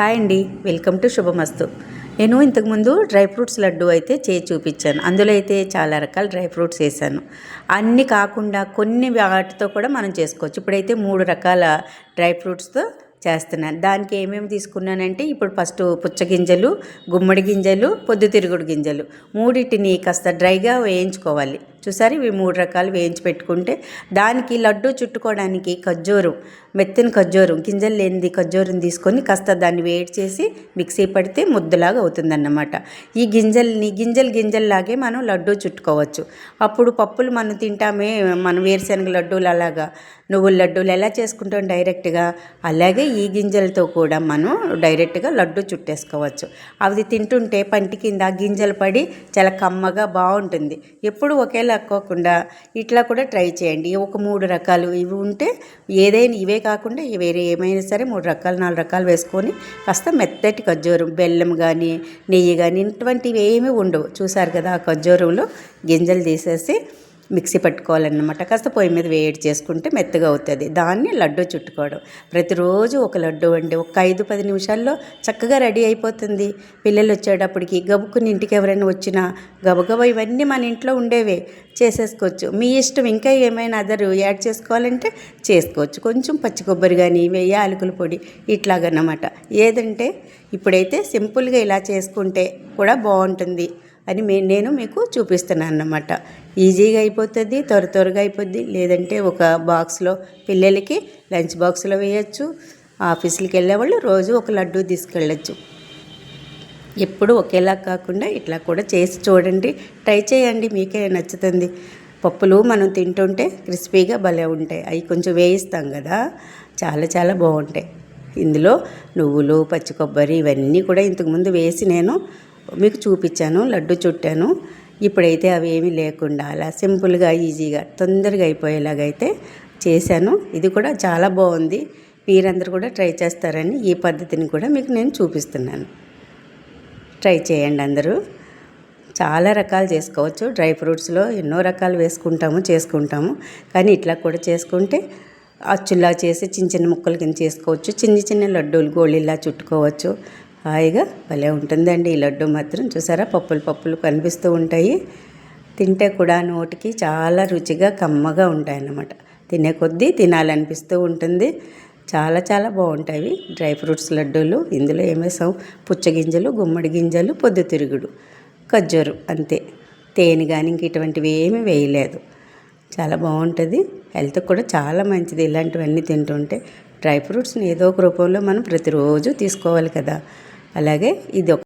Hi అండి. Welcome to శుభమస్తు. నేను ఇంతకుముందు డ్రై ఫ్రూట్స్ లడ్డు అయితే చేయి చూపించాను. అందులో అయితే చాలా రకాల డ్రై ఫ్రూట్స్ వేసాను. అన్నీ కాకుండా కొన్ని వాటితో కూడా మనం చేసుకోవచ్చు. ఇప్పుడైతే మూడు రకాల డ్రై ఫ్రూట్స్తో చేస్తున్నాను. దానికి ఏమేమి తీసుకున్నానంటే ఇప్పుడు ఫస్ట్ పుచ్చగింజలు గుమ్మడి గింజలు పొద్దుతిరుగుడు గింజలు. మూడింటిని కాస్త డ్రైగా వేయించుకోవాలి. చూసారు? ఇవి మూడు రకాలు వేయించి పెట్టుకుంటే దానికి లడ్డు చుట్టుకోవడానికి ఖర్జూరం మెత్తని ఖర్జూరం గింజలు లేనిది ఖర్జూరం తీసుకొని కాస్త దాన్ని వేడి చేసి మిక్సీ పడితే ముద్దలాగా అవుతుందన్నమాట. ఈ గింజల్ని గింజలు గింజల్లాగే మనం లడ్డు చుట్టుకోవచ్చు. అప్పుడు పప్పులు మనం తింటామే మనం వేరుశనగ లడ్డూలు అలాగా. నువ్వుల లడ్డూలు ఎలా చేసుకుంటాం డైరెక్ట్గా? అలాగే ఈ గింజలతో కూడా మనం డైరెక్ట్గా లడ్డు చుట్టేసుకోవచ్చు. అవి తింటుంటే పంటి కింద గింజలు పడి చాలా కమ్మగా బాగుంటుంది. ఎప్పుడు ఒకేలా కాకుండా ఇట్లా కూడా ట్రై చేయండి. ఒక మూడు రకాలు ఇవి ఉంటే ఏదైనా ఇవే కాకుండా వేరే ఏమైనా సరే మూడు రకాలు నాలుగు రకాలు వేసుకొని కాస్త మెత్తటి ఖర్జూరం బెల్లం కానీ నెయ్యి కానీ ఇటువంటివి ఏమీ ఉండవు. చూసారు కదా ఆ ఖర్జూరంలో గింజలు తీసేసి మిక్సీ పట్టుకోవాలన్నమాట. కాస్త పొయ్యి మీద వేడి చేసుకుంటే మెత్తగా అవుతుంది. దాన్ని లడ్డు చుట్టుకోవడం. ప్రతిరోజు ఒక లడ్డు అండి ఒక ఐదు పది నిమిషాల్లో చక్కగా రెడీ అయిపోతుంది. పిల్లలు వచ్చేటప్పటికి గబుక్కుని ఇంటికి ఎవరైనా వచ్చినా గబగబా ఇవన్నీ మన ఇంట్లో ఉండేవే. చేసేసుకోవచ్చు. మీ ఇష్టం ఇంకా ఏమైనా అదరు యాడ్ చేసుకోవాలంటే చేసుకోవచ్చు. కొంచెం పచ్చి కొబ్బరి కానీ వెయ్యి ఆలుకల పొడి ఇట్లాగన్నమాట. ఏదంటే ఇప్పుడైతే సింపుల్గా ఇలా చేసుకుంటే కూడా బాగుంటుంది అని మే నేను మీకు చూపిస్తున్నాను అన్నమాట ఈజీగా అయిపోతుంది త్వర త్వరగా అయిపోద్ది. లేదంటే ఒక బాక్స్లో పిల్లలకి లంచ్ బాక్స్లో వేయచ్చు. ఆఫీసులకి వెళ్ళేవాళ్ళు రోజు ఒక లడ్డు తీసుకెళ్ళచ్చు. ఎప్పుడు ఒకేలా కాకుండా ఇట్లా కూడా చేసి చూడండి. ట్రై చేయండి మీకే నచ్చుతుంది. పప్పులు మనం తింటుంటే క్రిస్పీగా భలే ఉంటాయి. అవి కొంచెం వేయిస్తాం కదా. చాలా చాలా బాగుంటాయి. ఇందులో నువ్వులు పచ్చి కొబ్బరి ఇవన్నీ కూడా ఇంతకుముందు వేసి నేను మీకు చూపించాను లడ్డు చుట్టాను. ఇప్పుడైతే అవి ఏమీ లేకుండా అలా సింపుల్గా ఈజీగా తొందరగా అయిపోయేలాగైతే చేశాను. ఇది కూడా చాలా బాగుంది. మీరందరూ కూడా ట్రై చేస్తారని ఈ పద్ధతిని కూడా మీకు నేను చూపిస్తున్నాను. ట్రై చేయండి అందరూ. చాలా రకాలు చేసుకోవచ్చు. డ్రై ఫ్రూట్స్లో ఎన్నో రకాలు వేసుకుంటాము చేసుకుంటాము. కానీ ఇట్లా కూడా చేసుకుంటే అచ్చులా చేసి చిన్న చిన్న ముక్కలు కింద చేసుకోవచ్చు. చిన్న చిన్న లడ్డూలు గోళీలా చుట్టుకోవచ్చు. హాయిగా భలే ఉంటుందండి ఈ లడ్డు మాత్రం. చూసారా? పప్పులు పప్పులు కనిపిస్తూ ఉంటాయి. తింటే కూడా నోటికి చాలా రుచిగా కమ్మగా ఉంటాయి అన్నమాట తినే కొద్దీ తినాలనిపిస్తూ ఉంటుంది. చాలా చాలా బాగుంటాయి డ్రై ఫ్రూట్స్ లడ్డూలు. ఇందులో ఏమేసాం పుచ్చగింజలు గుమ్మడి గింజలు పొద్దుతిరుగుడు ఖర్జూరు అంతే. తేనె కానీ ఇంక ఇటువంటివి ఏమీ వేయలేదు. చాలా బాగుంటుంది. హెల్త్కి కూడా చాలా మంచిది. ఇలాంటివన్నీ తింటుంటే డ్రై ఫ్రూట్స్ని ఏదో ఒక రూపంలో మనం ప్రతిరోజు తీసుకోవాలి కదా. అలాగే ఇది ఒక